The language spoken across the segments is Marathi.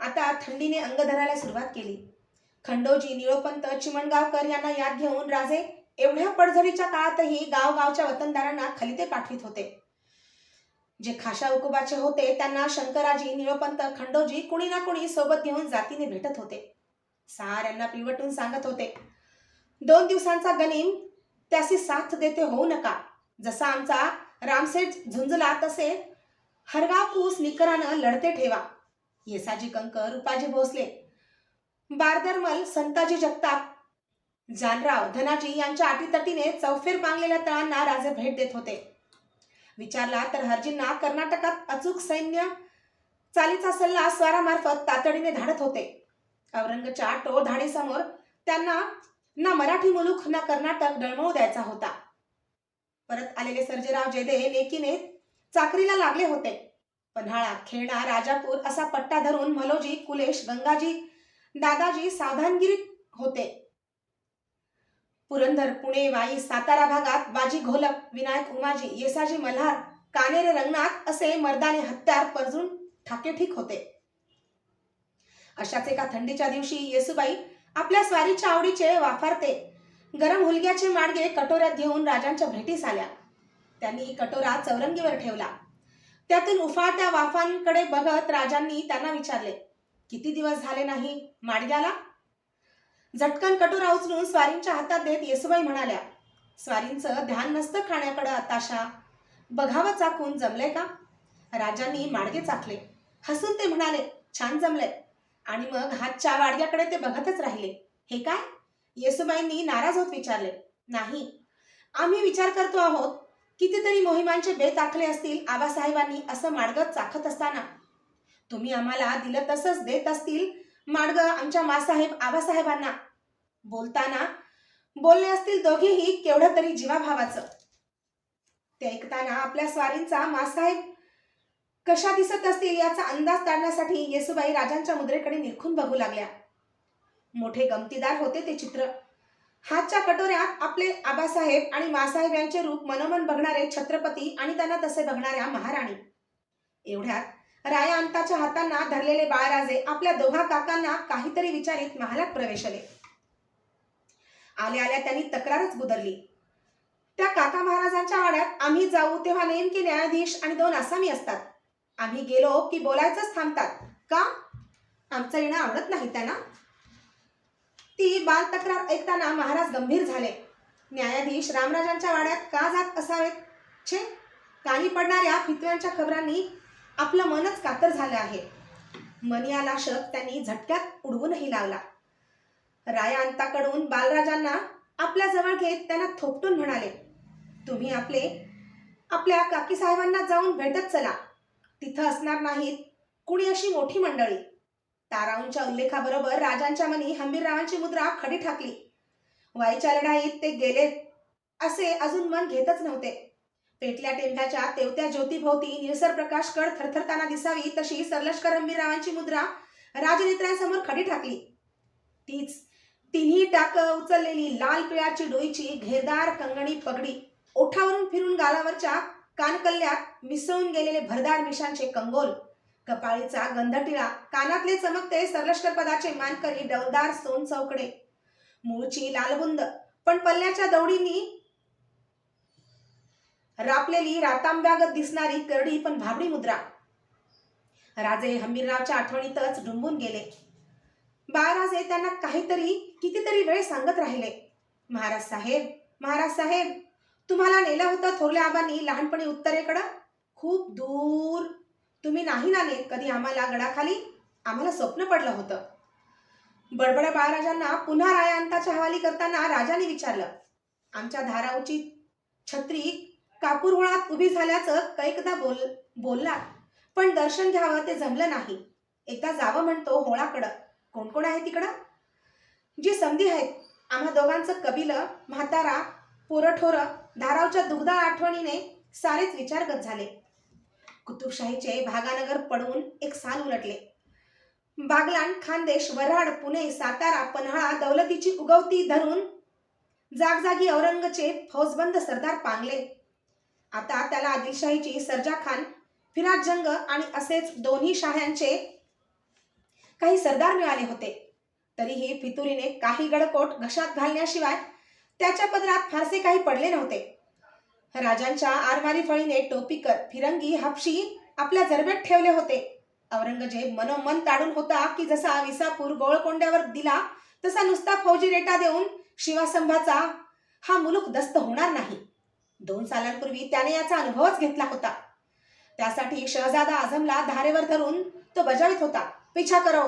आता थंडीने अंग धरायला सुरुवात केली. खंडोजी निळोपंत चिमणगावकर यांना याद घेऊन राजे एवढ्या पडझडीच्या काळातही गावगावच्या वतनदारांना खलिते पाठवित होते. जे खाशा उकुबाचे होते त्यांना शंकराजी निळोपंत खंडोजी कुणी ना कुणी सोबत घेऊन जातीने भेटत होते. साऱ्यांना पिवटून सांगत होते दोन दिवसांचा गनिम त्यासी साथ देते होऊ नका. जसा आमचा रामसेठ झुंजला तसे हरगाव पूस निकरानं लढते ठेवा. येसाजी कंकर रूपाजी भोसले बारदरमल संताजी जगताप जानराव धनाजी यांच्या अटीतटीने चौफेर पांगलेल्या तळांना राजे भेट देत होते. विचारला तर हरजींना कर्नाटकात अचूक सैन्य चालीचा सल्ला स्वारामार्फत तातडीने धाडत होते. औरंगच्या टोळ धाडीसमोर त्यांना ना मराठी मुलूक ना कर्नाटक डळमळू द्यायचा होता. परत आलेले सर्जेराव जेदे लेकीने चाकरीला लागले होते. पन्हाळा खेळणा राजापूर असा पट्टा धरून मलोजी कुलेश गंगाजी दादाजी सावधानगिरीत होते. पुरंदर पुणे वाई सातारा भागात बाजी घोलप विनायक उमाजी येसाजी मल्हार कानेरे रंगनाथ असे मर्दाने हत्यार परजून ठाके ठीक होते. अशाच एका थंडीच्या दिवशी येसुबाई आपल्या स्वारीच्या आवडीचे वाफारते. गरम हुलग्याचे माडगे कटोऱ्यात घेऊन राजांच्या भेटीस आल्या. त्यांनी कटोरा चौरंगीवर ठेवला. त्यातून उफाळत्या वाफांकडे बघत राजांनी त्यांना विचारले किती दिवस झाले नाही माडग्याला? झटकन कटोरा उचलून स्वारींच्या हातात देत येसुबाई म्हणाल्या स्वारींचं ध्यान नसतं खाण्याकडं आताशा बघावं चाकून जमलंय का? राजांनी माडगे चाकले. हसून ते म्हणाले छान जमलंय. आणि मग हातच्या वाडग्याकडे ते बघतच राहिले. हे काय? येसुबाईंनी नाराज होत विचारले नाही. आम्ही विचार करतो आहोत कितीतरी मोहिमांचे बेत आखले असतील आबासाहेबांनी असं मार्ग चाखत असताना. तुम्ही आम्हाला दिलं तसंच देत असतील मार्ग आमच्या मासाहेब आबासाहेबांना. बोलताना बोलले असतील दोघेही केवढं तरी जीवाभावाचं. ते ऐकताना आपल्या स्वारींचा मासाहेब कशा दिसत असतील याचा अंदाज काढण्यासाठी येसुबाई राजांच्या मुद्रेकडे निरखून बघू लागल्या. मोठे गमतीदार होते ते चित्र. हातच्या कटोऱ्यात आपले आबासाहेब आणि मासाहेब यांचे रूप मनोमन बघणारे छत्रपती आणि त्यांना तसे बघणाऱ्या महाराणी. एवढ्यात राया अंताच्या हातांना धरलेले बाळराजे आपल्या दोघा काकांना काहीतरी विचारित महालात प्रवेशले. आल्या आल्या त्यांनी तक्रारच बुदरली त्या काका महाराजांच्या आड्यात आम्ही जाऊ तेव्हा नेमके न्यायाधीश आणि दोन आसामी असतात. आम्ही गेलो की बोलायचंच थांबतात. का? आमचं येणं आवडत नाही त्यांना. ती बाल तक्रार ऐकताना महाराज गंभीर झाले. न्यायाधीश रामराजांच्या वाड्यात का जात असावेत? छे कानी पडणाऱ्या फितव्यांच्या खबरांनी आपलं मनच कातर झालं आहे. मनियाला शक त्यांनी झटक्यात उडवूनही लावला. रायांताकडून बालराजांना आपल्या जवळ घेत त्यांना थोपटून म्हणाले तुम्ही आपले आपल्या काकीसाहेबांना जाऊन भेटत चला. तिथं असणार नाहीत कुणी अशी मोठी मंडळी. ताराऊंच्या उल्लेखाबरोबर राजांच्या मनी हंबीररावांची मुद्रा खडी ठाकली. वाईच्या लढाईत ते गेलेत असे अजून मन घेतच नव्हते. पेटल्या टेंभ्याच्या तेवत्या ज्योतीभोवती निळसर प्रकाश कड थरथरताना दिसावी तशी सरलष्कर हंबीररावांची मुद्रा राजनेत्र्यांसमोर खडी ठाकली. तीच तिन्ही टाक उचललेली लाल पिळाची डोईची घेरदार कंगणी पगडी ओठावरून फिरून गालावरच्या कानकल्ल्यात मिसळून गेलेले भरदार मिशांचे कंगोल कपाळीचा गंधटिळा कानातले चमकते सरलष्कर पदाचे मानकरी डवदार सोन चौकडे. मूळची लालबुंद. पण पल्ल्याच्या दौडींनी रापलेली रातांब्यागत दिसणारी करडी पण भाबडी मुद्रा. राजे हंबीररावच्या आठवणीतच डुंबून गेले. बाळराजे त्यांना काहीतरी कितीतरी वेळ सांगत राहिले. महाराज साहेब महाराज साहेब तुम्हाला नेलं होतं थोरल्या आबांनी लहानपणी उत्तरेकडं? खूप दूर तुम्ही नाही नाले कधी आम्हाला गडाखाली आम्हाला स्वप्न पडलं होतं. बडबड्या बाळराजांना पुन्हा रायांताच्या हवाली करताना राजाने विचारलं आमच्या धाराऊची छत्री कापूरहोळात उभी झाल्याचं कैकदा बोल बोलला पण दर्शन घ्यावं ते जमलं नाही. एकदा जावं म्हणतो होळाकडं. कोण कोण आहे तिकडं? जी संधी आहेत. आम्हा दोघांचं कबिलं म्हातारा पोरठोरं धारावच्या दुग्धा आठवणीने सारेच विचारगत झाले. कुतुबशाहीचे भागानगर पडवून एक साल उलटले. बागलाण खानदेश वऱ्हाड पुणे सातारा पन्हाळा दौलतीची उगवती धरून जागजागी औरंगचे फौजबंद सरदार पांगले. आता त्याला आदिलशाहीची सर्जा खान फिराज जंग आणि असेच दोन्ही शाह्यांचे काही सरदार मिळाले होते. तरीही फितुरीने काही गडकोट घशात घालण्याशिवाय त्याच्या पदरात फारसे काही पडले नव्हते. राजांच्या आरमारी फळीने टोपीकर फिरंगी हापशी आपल्या जरब्यात ठेवले होते. औरंगजेब मनोमन ताडून होता की जसा विसापूर गोळकोंड्यावर दिला तसा नुसता फौजी रेटा देऊन शिवासंभाचा हा मुलूक दस्त होणार नाही. दोन सालांपूर्वी त्याने याचा अनुभवच घेतला होता. त्यासाठी शहजादा आझमला धारेवर धरून तो बजावित होता. पीछा करो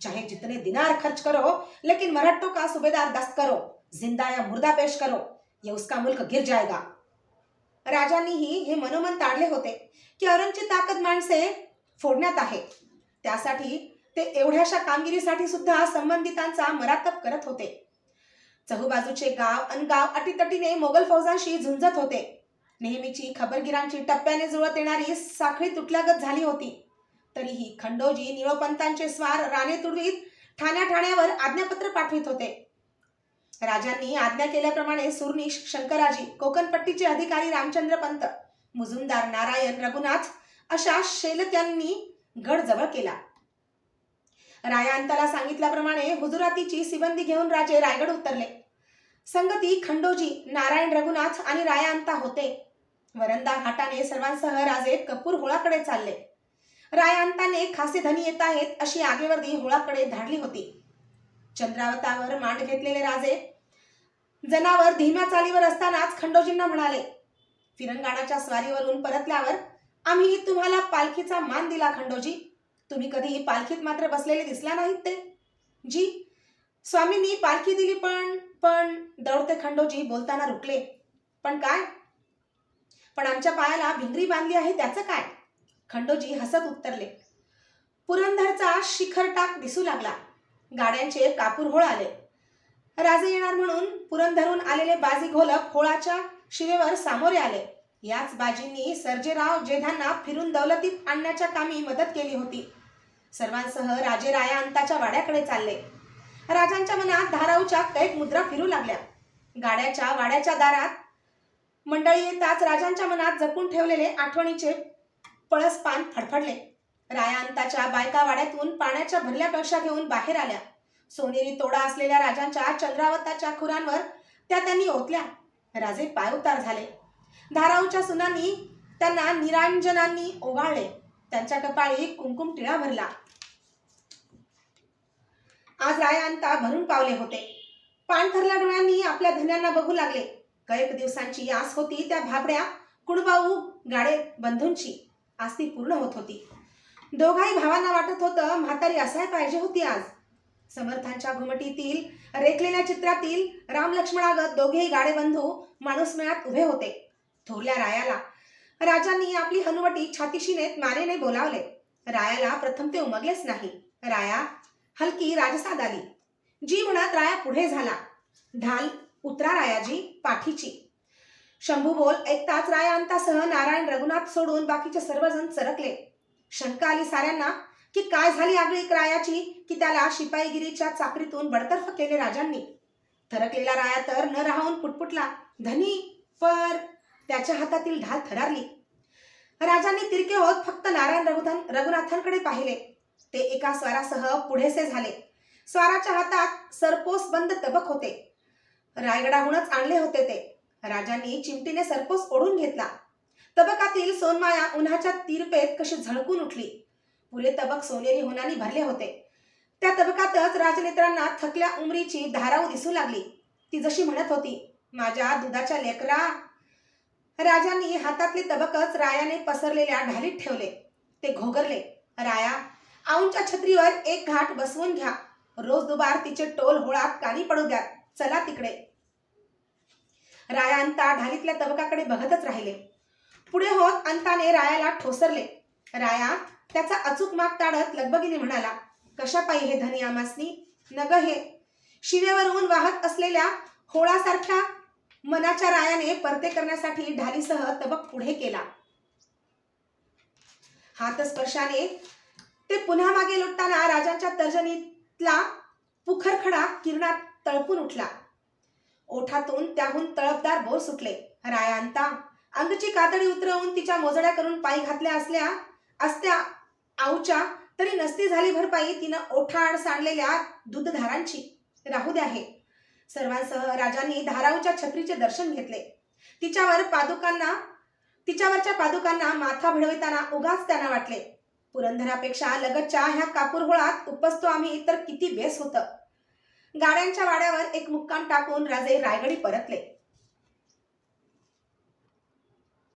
चाहे जितने दिनार खर्च करो लेकिन मराठो का सुबेदार दस्त करो जिंदा या मुर्दा पेश करो ये उसका मुल्क गिर जाएगा. राजांनीही हे मनोमन ताडले होते की अरुणची ताकद माणसे फोडण्यात आहे. त्यासाठी ते एवढ्याशा कामगिरीसाठी सुद्धा संबंधितांचा मरातप करत होते. चहूबाजूचे गाव अनगाव अटीतटीने मोगल फौजांशी झुंजत होते. नेहमीची खबरगिरांची टप्प्याने जुळत येणारी साखळी तुटल्यागत झाली होती. तरीही खंडोजी निळोपंतांचे स्वार राणे तुडवीत ठाण्या ठाण्यावर आज्ञापत्र पाठवित होते. राजांनी आज्ञा केल्याप्रमाणे सुरनीश शंकराजी कोकणपट्टीचे अधिकारी रामचंद्र पंत मुजुमदार नारायण रघुनाथ अशा शेलत्यांनी गड जवळ केला. रायांताला सांगितल्याप्रमाणे हुजुरातीची सिबंदी घेऊन राजे रायगड उतरले. संगती खंडोजी नारायण रघुनाथ आणि रायांता होते. वरंदा घाटाने सर्वांसह राजे कपूर होळाकडे चालले. रायांताने खासे धनी येत आहेत अशी आगेवर्दी होळाकडे धाडली होती. चंद्रावतावर मांड घेतलेले राजे. जनावर धीम्या चालीवर असतानाच खंडोजींना म्हणाले फिरंगाणाच्या स्वारीवरून परतल्यावर आम्ही तुम्हाला पालखीचा मान दिला खंडोजी. तुम्ही कधी पालखीत मात्र बसलेले दिसला नाहीत ते. जी स्वामींनी पालखी दिली पण पण दौडते खंडोजी बोलताना रुकले. पण काय? पण आमच्या पायाला भिंगरी बांधली आहे त्याचं काय? खंडोजी हसत उत्तरले. पुरंदरचा शिखर टाक दिसू लागला. गाड्यांचे कापूर होळ आले. राजे येणार म्हणून पुरंधरून आलेले बाजी घोलप होळाच्या शिवेवर सामोरे आले. याच बाजींनी सर्जेराव जेधांना फिरून दौलतीत आणण्याच्या कामी मदत केली होती. सर्वांसह राजे राया अंताच्या वाड्याकडे चालले. राजांच्या मनात धाराऊच्या कैक मुद्रा फिरू लागल्या. गाड्याच्या वाड्याच्या दारात मंडळी येताच राजांच्या मनात जपून ठेवलेले आठवणीचे पळस पान फडफडले. रायांताच्या बायका वाड्यातून पाण्याच्या भरल्या कक्षा घेऊन बाहेर आल्या. सोनेरी तोडा असलेल्या राजांच्या चंद्रावताच्या खुरांवर त्या त्यांनी ओतल्या. राजे पायउतार झाले. धाराऊच्या सुनांनी त्यांना निरांजनांनी ओवाळले. त्यांच्या कपाळी कुंकुम टिळा भरला. आज रायांता भरून पावले होते. पाणथरल्या डोळ्यांनी आपल्या धन्यांना बघू लागले. कैक दिवसांची आस होती त्या भाबड्या कुणबाऊ गाडे बंधूंची. आस्ती ती पूर्ण होत होती. दोघाही भावांना वाटत होतं म्हातारी असाय पाहिजे होती आज. समर्थांच्या घुमटीतील रेखलेल्या चित्रातील राम लक्ष्मणागत दोघेही गाडेबंधू माणूसमेळात उभे होते. थोरल्या रायाला राजांनी आपली हनुवटी छातीशी नेत मानेने बोलावले. रायाला प्रथम ते उमगलेच नाही. राया हलकी राजसाद आली. जी म्हणत राया पुढे झाला. ढाल उतरा रायाजी पाठीची. शंभू बोल ऐकताच रायांतासह नारायण रघुनाथ सोडून बाकीचे सर्वजण सरकले शंका आली साऱ्यांना की काय झाली आगळी रायाची की त्याला शिपाईगिरीच्या चाकरीतून बडतर्फ केले राजांनी? थरकलेला राया तर न राहून पुटपुटला धनी पर. त्याच्या हातातील ढाल थरारली. राजांनी तिरके होत फक्त नारायण रघुधन रघुनाथांकडे पाहिले. ते एका स्वारासह पुढेसे झाले. स्वाराच्या हातात सरपोस बंद तबक होते. रायगडाहूनच आणले होते ते. राजांनी चिमटीने सरपोस ओढून घेतला. तबकातील सोनमाया उन्हाच्या तीरपेत कशी झळकून उठली. पुरे तबक सोनेरी होनानी भरले होते. त्या तबकातच राजनेत्रांना थकल्या उमरीची धाराव दिसू लागली. ती जशी म्हणत होती माझ्या दुधाच्या लेकरा. राजांनी हातातले तबकच रायाने पसरलेल्या ढालीत ठेवले. ते घोगरले राया आऊंच्या छत्रीवर एक घाट बसवून घ्या. रोज दुबार तिचे टोल होळात कानी पडू द्या. चला तिकडे. राया अंता ढालीतल्या तबकाकडे बघतच राहिले. पुढे होत अंताने रायाला ठोसरले. राया त्याचा अचूक माग ताडत लगबगीने म्हणाला कशा पायी हे धनी आमासनी? नग हे. शिवेवरून वाहत असलेल्या होळासारख्या मनाच्या रायाने परते करण्यासाठी ढालीसह तबक पुढे केला. हातस्पर्शाने ते पुन्हा मागे लुटताना राजांच्या तर्जनीतला पुखरखडा किरणात तळपून उठला. ओठातून त्याहून तळपदार बोर सुटले. रायांता अंगची कातडी उतरवून तिच्या मोजड्या करून पायी घातल्या असल्या असत्या आऊच्या तरी नसती झाली भरपाई तिनं ओठाड सांडलेल्या दूधधारांची. राहू द्या हे. सर्वांसह राजांनी धाराऊच्या छत्रीचे दर्शन घेतले. तिच्यावर पादुकांना तिच्यावरच्या पादुकांना माथा भिडविताना उगाच त्यांना वाटले. पुरंदरापेक्षा लगतच्या ह्या कापूरहोळात उपसतो आम्ही तर किती बेस होतं. गाड्यांच्या वाड्यावर एक मुक्काम टाकून राजे रायगडी परतले.